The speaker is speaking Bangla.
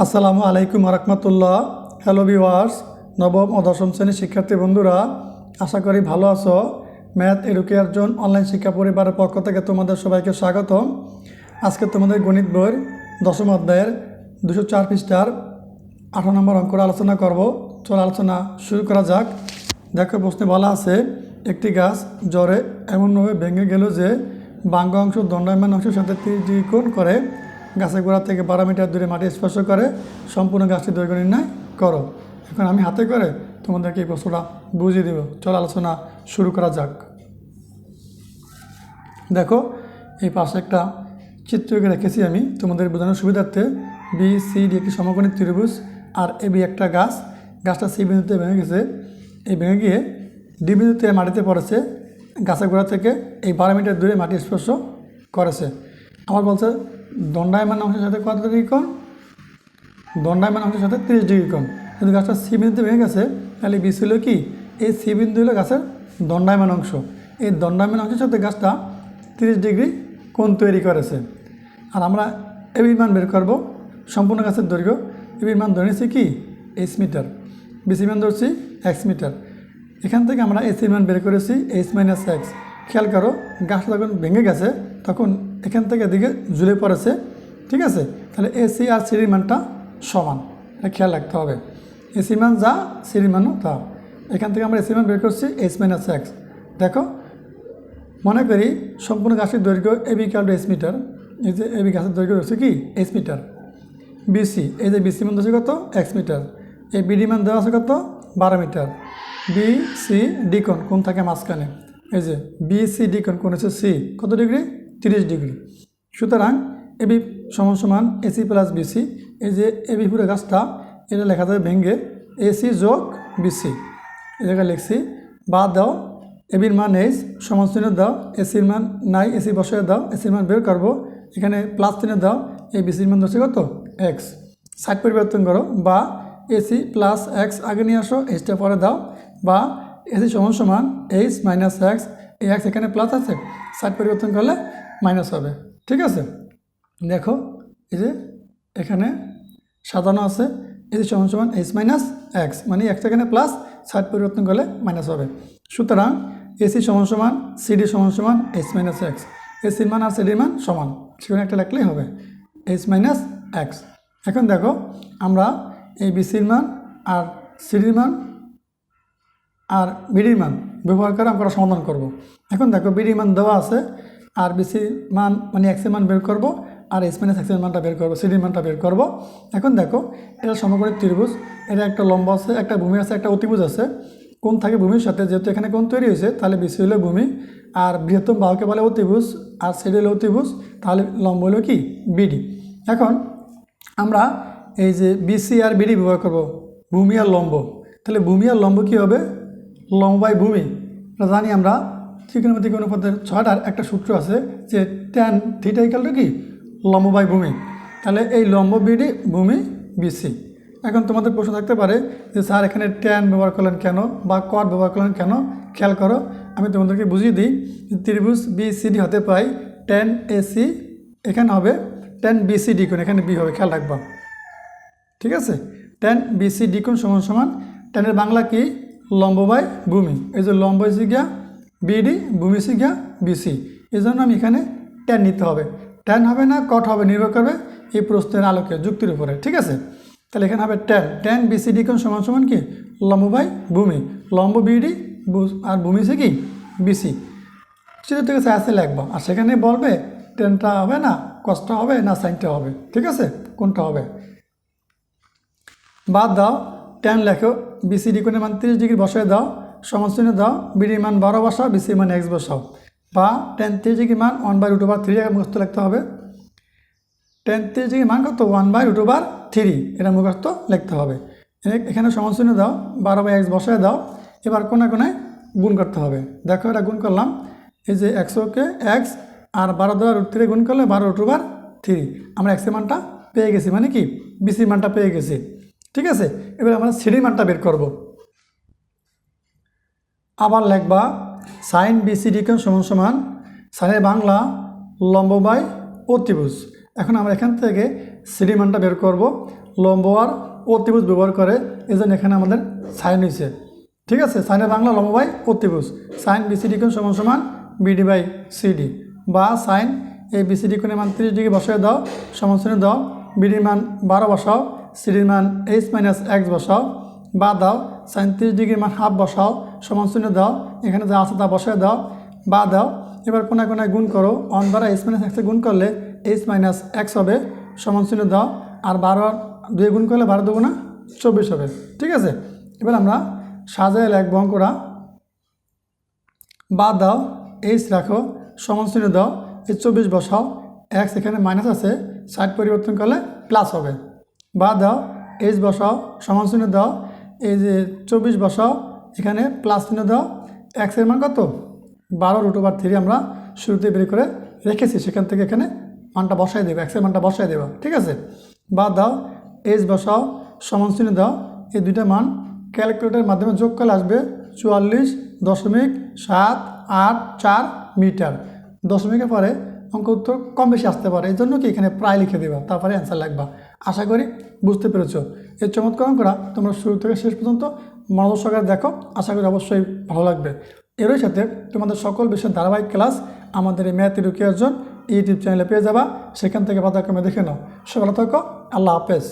আসসালামু আলাইকুম রহমতুল্লাহ। হ্যালো ভিওয়ার্স নবম ও দশম শ্রেণির শিক্ষার্থী বন্ধুরা, আশা করি ভালো আছো। ম্যাথ এডুকেয়ার জোন অনলাইন শিক্ষা পরিবারের পক্ষ থেকে তোমাদের সবাইকে স্বাগতম। আজকে তোমাদের গণিত বইয়ের দশম অধ্যায়ের দুশো চার পৃষ্ঠার আঠারো নম্বর অঙ্ক আলোচনা করব। চল আলোচনা শুরু করা যাক। দেখো, প্রশ্নে বলা আছে, একটি গাছ জ্বরে এমনভাবে ভেঙে গেল যে বাঙ্গ অংশ দণ্ডায়মান অংশের সাথে ত্রিকোণ করে। গাছের গোড়া থেকে বারো মিটার দূরে মাটি স্পর্শ করে সম্পূর্ণ গাছটি দৈর্ঘ্য নির্ণয় করো। এখন আমি হাতে করে তোমাদেরকে এই প্রশ্নটা বুঝিয়ে দেব। চল আলোচনা শুরু করা যাক। দেখো, এই পাশে একটা চিত্র এঁকে রেখেছি আমি। তোমাদের বোঝানোর সুবিধার্থে বি সি ডি একটি সমকোণী ত্রিভুজ আর এ বি একটা গাছ। গাছটা সি বিন্দুতে ভেঙে গেছে। এই ভেঙে গিয়ে ডি বিন্দুতে মাটিতে পড়েছে। গাছের গোড়া থেকে এই বারো মিটার দূরে মাটি স্পর্শ করেছে। আমার বলছে দণ্ডায়মান অংশের সাথে কত ডিগ্রি কোণ? দণ্ডায়মান অংশের সাথে তিরিশ ডিগ্রি কোণ। যদি গাছটা সি বিন্দুতে ভেঙে গেছে, তাহলে বি হলো কি? এই সি বিন্দু হলো গাছের দণ্ডায়মান অংশ। এই দণ্ডায়মান অংশের সাথে গাছটা তিরিশ ডিগ্রি কোণ তৈরি করেছে। আর আমরা এবির মান বের করব। সম্পূর্ণ গাছের দৈর্ঘ্য এবির মান ধরে নিচ্ছি কি? H metre. বিসি মান ধরছি এক্স মিটার। এখান থেকে আমরা এসির মান বের করেছি এইচ মাইনাস এক্স। খেয়াল করো গাছটা যখন ভেঙে গেছে, তখন এখান থেকে এদিকে ঝুলে পড়েছে, ঠিক আছে? তাহলে এসি আর সিরির মানটা সমান, এটা খেয়াল রাখতে হবে। এসি মান যা সিরির মানও তা। এখান থেকে আমরা এসি মান বের করছি এইচ মাইনাস এক্স দেখো, মনে করি সম্পূর্ণ গাছের দৈর্ঘ্য এবি কাল এস মিটার এই যে এবি গাছের দৈর্ঘ্য হচ্ছে কি? এস মিটার বিসি এই যে বিসি মান হচ্ছে কত? এক্স মিটার এই বিডি মান দেওয়া আছে কত? বারো মিটার বি সি ডি কোণ কোন থাকে মাঝখানে। এই যে বি সি ডি কোণ কোন হচ্ছে সি কত ডিগ্রি? তিরিশ ডিগ্রি। সুতরাং এবি সমান সমান এসি প্লাস বিসি এই যে এবি পুরো গাছটা, এটা লেখা যাবে ভেঙ্গে এসি যোগ বিসি এই জায়গায় লিখছি বাদ দাও এবির মান এইচ সমান চিহ্ন দাও এসির মান নাই এসি বসিয়ে দাও এসির মান বের করব, এখানে প্লাস চিহ্ন দাও এই বিসির মান দশে কত? এক্স সাইড পরিবর্তন করো, বা এসি প্লাস এক্স আগে নিয়ে আসো এইচটা পরে দাও, বা এসি সমান সমান এইচ মাইনাস এক্স এই এক্স এখানে প্লাস আছে সাইড পরিবর্তন করলে মাইনাস হবে, ঠিক আছে? দেখো, এই যে এখানে সাজানো আছে, এসি সমান সমান এইচ মাইনাস এক্স মানে এক্স এখানে প্লাস সাইড পরিবর্তন করলে মাইনাস হবে। সুতরাং এসি সমান সমান সিডি সমান সমান এইচ মাইনাস এক্স এসির মান আর সিডির মান সমান, সেখানে একটা লিখলেই হবে এইচ মাইনাস এক্স এখন দেখো, আমরা এই বিসির মান আর সিডির মান আর বিডির মান ব্যবহার করে আমরা সমাধান করব। এখন দেখো বিডির মান দেওয়া আছে, আর বিসি মান মানে এক্সের মান বের করব, আর এস মাইনাস মানটা বের করব সিডির মানটা বের করব। এখন দেখো, এটা সমকোণী ত্রিভুজ, এটা একটা লম্ব আছে, একটা ভূমি আছে, একটা অতিভুজ আছে। কোন থাকে ভূমির সাথে, যেহেতু এখানে কোন তৈরি হয়েছে, তাহলে বিসি হলো ভূমি, আর বৃহত্তম বাহুকে বলে অতিভুজ, আর সিডি হলো অতিভুজ, তাহলে লম্ব হলো কি? বিডি। এখন আমরা এই যে বিসি আর বিডি ব্যবহার করব, ভূমি আর লম্ব। তাহলে ভূমি আর লম্ব কী হবে? লম্ব বাই ভূমি। জানি আমরা ত্রিকোণমিতিক অনুপাতের ছয়টার একটা সূত্র আছে যে ট্যান থিটা ইকাল কি? লম্ব বাই ভূমি। তাহলে এই লম্ব বিডি ভূমি বিসি এখন তোমাদের প্রশ্ন থাকতে পারে যে স্যার এখানে ট্যান ব্যবহার করলেন কেন বা কট ব্যবহার করলেন কেন? খেয়াল করো, আমি তোমাদেরকে বুঝিয়ে দিই ত্রিভুজ বিসিডি হতে পাই টেন এসি এখানে হবে টেন বিসিডি কোণ, এখানে বি হবে, খেয়াল রাখবা। ঠিক আছে? টেন বিসি ডি কোণ সমান সমান টেনের বাংলা কি? লম্ব বাই ভূমি। এই যে লম্ব হয়েছে গিয়া বিডি, ভূমি হচ্ছে গিয়া বিসি। এই জন্য আমি এখানে টেন নিতে হবে। ট্যান হবে না কট হবে। নির্ভর করবে এই প্রশ্নের আলোকে, যুক্তির উপরে। ঠিক আছে? তাহলে এখানে হবে টেন টেন বিসি, ডি কোণ সমান সমান কি? লম্ব বাই ভূমি। লম্ব, বিডি আর ভূমি হচ্ছে কি বিসি। সেটা থেকে আসে লিখবা। আর সেখানে বলবে টেনটা হবে না কষ্টটা হবে না সাইনটা হবে। ঠিক আছে? কোনটা হবে? বাদ দাও। টেন লেখো, বিসিডি কোণের মান তিরিশ ডিগ্রি বসায় দাও সমস্ত দাও, বিডির মান বারো বসাও, বিসির মান এক্স বসাও। বা টেন তিরিশ ডিগ্রি মান one by root over three মুখস্থ লিখতে হবে। টেন তিরিশ ডিগ্রি মান কত? One by root over three এটা মুখস্থ লিখতে হবে। এখানে সমস্ত দাও, বারো বাই এক্স বসায় দাও, এবার কোনে কোনে গুণ করতে হবে। দেখো, এটা গুণ করলাম। এই যে একশোকে এক্স আর বারো দেওয়া রুট থ্রি গুণ করলে বারো রুট ওভার থ্রি আমরা এক্সের মানটা পেয়ে গেছি মানে কি? বিসির মানটা পেয়ে গেছি। ঠিক আছে? এবার আমরা সিডি মানটা বের করব। আবার লেখবা সাইন বিসিডি কোণ সমান সমান সাইনের বাংলা লম্ব বাই অতিভুজ। এখন আমরা এখান থেকে সিডি মানটা বের করব। লম্ব আর অতিভুজ ব্যবহার করে, এই জন্য এখানে আমাদের সাইন হয়েছে ঠিক আছে? সাইনের বাংলা লম্ব বাই অতিভুজ। সাইন বিসিডি কোণ সমান সমান বিডি বাই সিডি বা সাইন এই বিসিডি কোণের মান তিরিশ ডিগ্রি বসায় দাও, সমান দাও বিডির মান বারো বসাও সিডির মান এইচ মাইনাস এক্স বসাও বা দাও সাইন তিরিশ ডিগ্রির মান হাফ বসাও, সমান শূন্য দাও, এখানে যা আছে তা বসায় দাও বা দাও, এবার কোনায় কোনায় গুণ করো অন দ্বারা এইচ মাইনাস এক্সে গুণ করলে এইচ মাইনাস এক্স হবে, সমান শূন্য দাও, আর বারো দুই গুণ করলে বারো দুগুণা চব্বিশ হবে, ঠিক আছে? এবার আমরা সাজায় লিখব অঙ্করা বাদ দাও এইচ রাখো, সমান শূন্য দাও, এই চব্বিশ বসাও এক্স এখানে মাইনাস আছে সাইড পরিবর্তন করলে প্লাস হবে। বাদ দাও, এইচ বসাও, সমান শূন্য দাও, এই যে চব্বিশ বসাও, এখানে প্লাস চিহ্ন দাও এক্সের মান কত? বারো রুট ওভার থ্রি আমরা শুরুতে বের করে রেখেছি, সেখান থেকে এখানে মানটা বসাই দেবো এক্সের মানটা বসাই দেবো, ঠিক আছে? বাদ দাও, এইচ বসাও, সমান চিহ্ন দাও, এই দুইটা মান ক্যালকুলেটারের মাধ্যমে যোগ করলে আসবে চুয়াল্লিশ দশমিক সাত আট চার মিটার। দশমিকের পরে অঙ্ক উত্তর কম বেশি আসতে পারে, এই জন্য কি এখানে প্রায় লিখে দেবা, তারপরে অ্যান্সার লাগবা। আশা করি বুঝতে পেরেছ। এই চমৎকার অঙ্কটা তোমরা শুরু থেকে শেষ পর্যন্ত মনোদর্শকের দেখো। আশা করি অবশ্যই ভালো লাগবে। এরই সাথে তোমাদের সকল বিষয়ের ধারাবাহিক ক্লাস আমাদের এই ম্যাথ রুকিয়ার জন্য ইউটিউব চ্যানেলে পেয়ে যাবা। সেখান থেকে বাধাক্রমে দেখে নাও। সকালে থাকো। আল্লাহ হাফেজ।